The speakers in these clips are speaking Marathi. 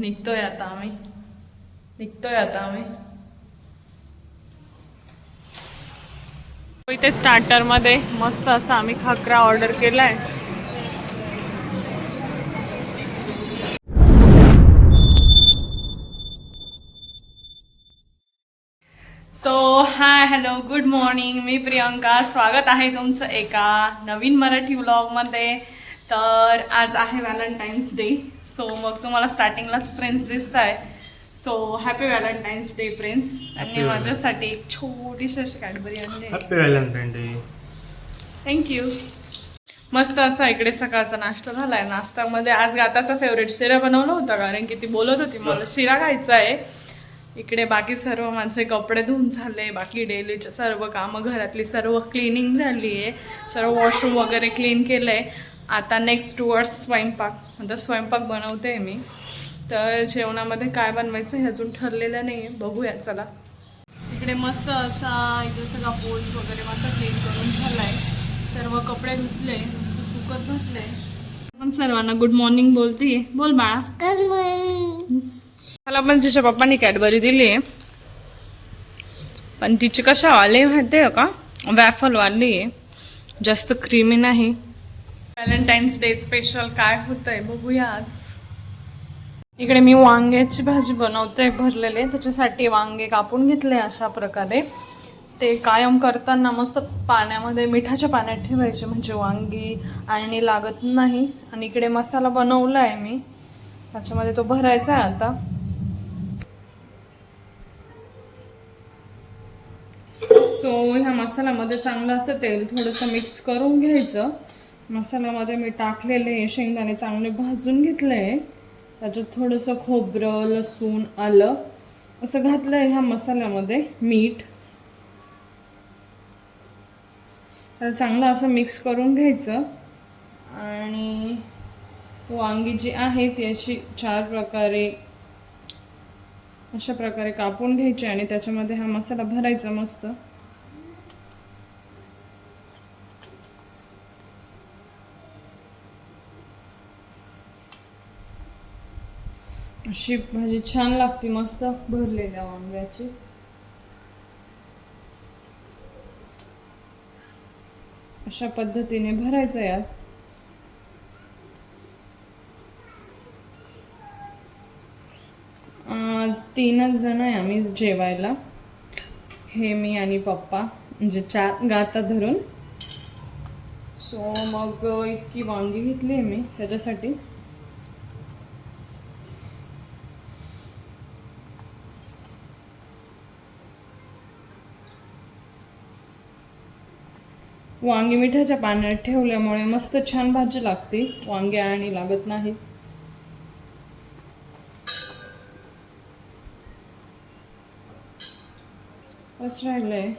निघतोय आता आम्ही. निघतोय आता आम्ही. हो, इथे स्टार्टरमध्ये मस्त असा आम्ही खाकरा ऑर्डर केलाय. So hi hello good morning मी प्रियंका. स्वागत आहे तुमचं एका नवीन मराठी व्लॉगमध्ये तर आज आहे व्हॅलेंटाईन्स डे सो मग तुम्हाला स्टार्टिंगलाच फ्रेंड्स दिसत आहे so happy valentine's day friends Happy माझ्यासाठी एक छोटीशी अशी कॅडबरी आणली हॅपी व्हॅलेंटाईन डे थँक्यू मस्त असा इकडे सकाळचा नाश्ता झालाय. नाश्त्यामध्ये आज गाताचा फेवरेट शिरा बनवला होता कारण की ती बोलत होती मला शिरा खायचा आहे. इकडे बाकी सर्व माझे कपडे धुवून झाले बाकी डेलीचे सर्व कामं घरातली सर्व क्लिनिंग झाली आहे सर्व वॉशरूम वगैरे क्लीन केलंय. आता नेक्स्ट टुवर्ड्स स्वयंपाक. म्हणजे स्वयंपाक बनवते मी. तर जेवणामध्ये काय बनवायचं हे अजून ठरलेलं नाही आहे बघूया चला. इकडे मस्त असा इकडे सगळा पोच वगैरे माझा क्लीन करून झालाय. सर्व कपडे धुतले सुकत घातले पण सर्वांना गुड मॉर्निंग बोलते. बोल बाळा. मला पण तिच्या पप्पांनी कॅडबरी दिली आहे. पण तिची कशा वाले माहिती आहे का? वॅफल वाली आहे. जास्त क्रीमी नाही. व्हॅलेंटाईन्स डे स्पेशल काय होतंय बघूया आज. इकडे मी वांग्याची भाजी बनवते भरलेले त्याच्यासाठी वांगे कापून घेतले अशा प्रकारे. ते कायम करताना मस्त पाण्यामध्ये मिठाच्या पाण्यात ठेवायचे म्हणजे वांगी आणि लागत नाही. आणि इकडे मसाला बनवला आहे मी. त्याच्यामध्ये तो भरायचा आहे आता. सो ह्या मसाल्यामध्ये चांगलं असं तेल थोडंसं मिक्स करून घ्यायचं. मसाल्यामध्ये मी टाकलेले शेंगदाणे चांगले भाजून घेतले. त्याच्यात थोडंसं खोबरं लसूण आलं असं घातलं आहे ह्या मसाल्यामध्ये मीठ. तर चांगलं असं मिक्स करून घ्यायचं. आणि वांगी जी आहे ती अशी चार प्रकारे अशा प्रकारे कापून घ्यायची आणि त्याच्यामध्ये हा मसाला भरायचा मस्त. अशी भाजी म्हणजे छान लागते मस्त भरलेल्या वांग्याची. अशा पद्धतीने भरायचं यात. आज तीनच जण आहे आम्ही जेवायला. हे मी आणि पप्पा म्हणजे चार गाता धरून. सो मग इतकी वांगी घेतली आहे मी त्याच्यासाठी. वांगी मिठाच्या पाण्यात ठेवल्यामुळे मस्त छान भाजी लागते. वांगे आणि लागत नाही. बस राहिलंय.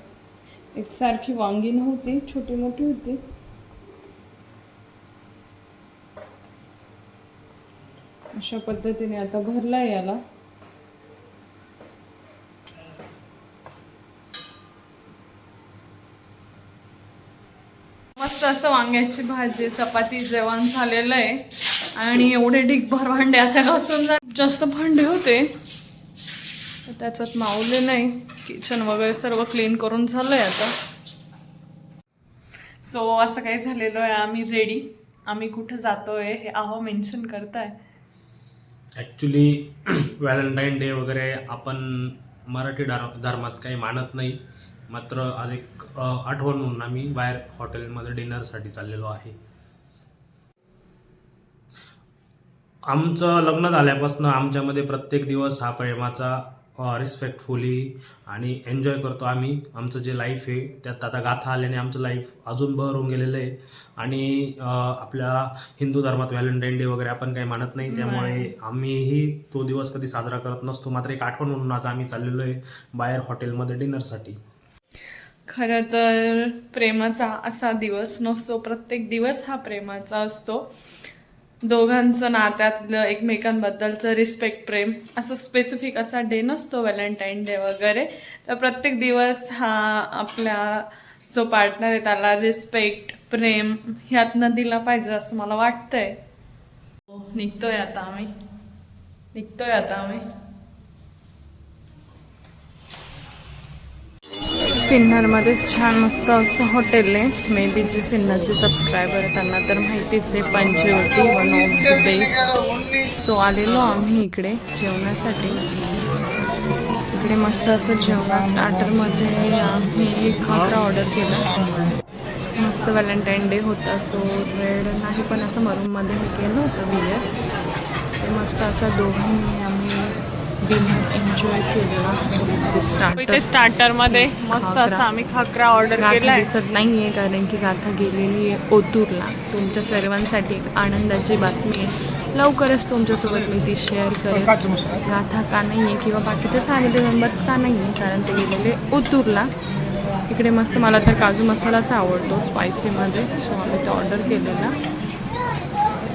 एकसारखी वांगी नव्हती छोटी मोठी होती. अशा पद्धतीने आता भरलाय याला. मस्त असं वांग्याची भाजी चपाती जेवण झालेलं आहे. आणि एवढे ढिगभर भांडे आता घासून जास्त भांडे होते. त्याच्यात मावले नाही. किचन वगैरे सर्व क्लीन करून झालंय आता. सो असं काही झालेलं आहे. आम्ही रेडी आम्ही कुठं जातोय हे आहो मेन्शन करताय. ॲक्च्युली व्हॅलेंटाईन डे वगैरे आपण मराठी धर्मात काही मानत नाही. मात्र आज एक आठवण म्हणून आम्ही बाहेर हॉटेलमध्ये डिनरसाठी चाललेलो आहे. आमचं लग्न झाल्यापासून आमच्यामध्ये प्रत्येक दिवस हा प्रेमाचा रिस्पेक्टफुली आणि एन्जॉय करतो आम्ही. आमचं जे लाईफ आहे त्यात आता गाथा आल्याने आमचं लाईफ अजून बहर होऊन गेलेलं आहे. आणि आपल्या हिंदू धर्मात व्हॅलेंटाईन डे वगैरे आपण काही मानत नाही. त्यामुळे आम्हीही तो दिवस कधी साजरा करत नसतो. मात्र एक आठवण म्हणून आज आम्ही चाललेलो आहे बाहेर हॉटेलमध्ये डिनरसाठी. खरं तर प्रेमाचा असा दिवस नसतो. प्रत्येक दिवस हा प्रेमाचा असतो. दोघांचं नात्यातलं एकमेकांबद्दलचं रिस्पेक्ट प्रेम असं स्पेसिफिक असा डे नसतो व्हॅलेंटाईन डे वगैरे. तर प्रत्येक दिवस हा आपल्या जो पार्टनर आहे त्याला रिस्पेक्ट प्रेम ह्यातनं दिला पाहिजे असं मला वाटतंय. हो, निघतोय आता आम्ही. निघतोय आता आम्ही. सिन्नरमध्येच छान मस्त असं हॉटेल आहे. मे बी जे सिन्नरचे सबस्क्रायबर आहे त्यांना तर माहितीच आहे Panchavati one of the best so आलेलो आम्ही इकडे जेवणासाठी. इकडे मस्त असं जेवणा स्टार्टरमध्ये आम्ही खाकरा ऑर्डर केला. मस्त व्हॅलेंटाईन डे होता सो रेड नाही पण असं मरूममध्ये मी केलं होतं बियर ते मस्त असं दोघांनी आम्ही डिनर एन्जॉय केलेला स्टार्टर स्टार्टरमध्ये मस्त असं आम्ही खाकरा ऑर्डर केला दिसत नाही आहे कारण की गाथा गेलेली आहे ओतूरला. तुमच्या सर्वांसाठी एक आनंदाची बातमी आहे. लवकरच तुमच्यासोबत मी ती शेअर करेन. गाथा का नाही आहे किंवा बाकीचे फॅमिली मेंबर्स का नाही आहे कारण ते गेलेले ओतूरला. इकडे मस्त मला तर काजू मसालाच आवडतो स्पायसीमध्ये सो आम्ही तो ऑर्डर केलेला.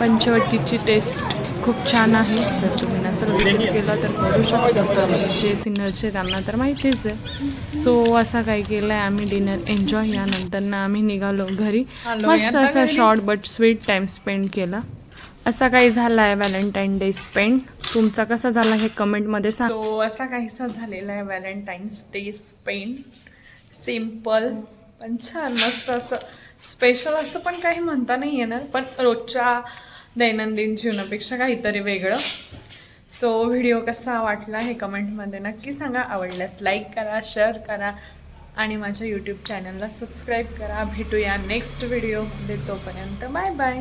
पंचवटीची टेस्ट खूप छान आहे. जर तुम्ही नसेल विजिट केला तर करू शकता. जे सिन्नरचे त्यांना तर माहितीच आहे. सो असा काही केलं आहे आम्ही डिनर एन्जॉय यानंतर ना आम्ही निघालो घरी. मस्त असा short but sweet time spend केला. असा काही झाला आहे व्हॅलेंटाईन डे स्पेंड तुमचा कसा झाला हे कमेंटमध्ये सांग. सो असा काहीसा झालेला आहे व्हॅलेंटाईन्स डे स्पेंड सिंपल पण छान. मस्त असं स्पेशल असं पण काही म्हणता नाही येणार पण रोजच्या दैनंदिन जीवनापेक्षा काहीतरी वेगळं. सो व्हिडिओ कसा वाटला हे कमेंटमध्ये नक्की सांगा. आवडल्यास लाईक करा शेअर करा आणि माझ्या यूट्यूब चॅनलला सबस्क्राईब करा. भेटूया नेक्स्ट व्हिडिओमध्ये तोपर्यंत बाय बाय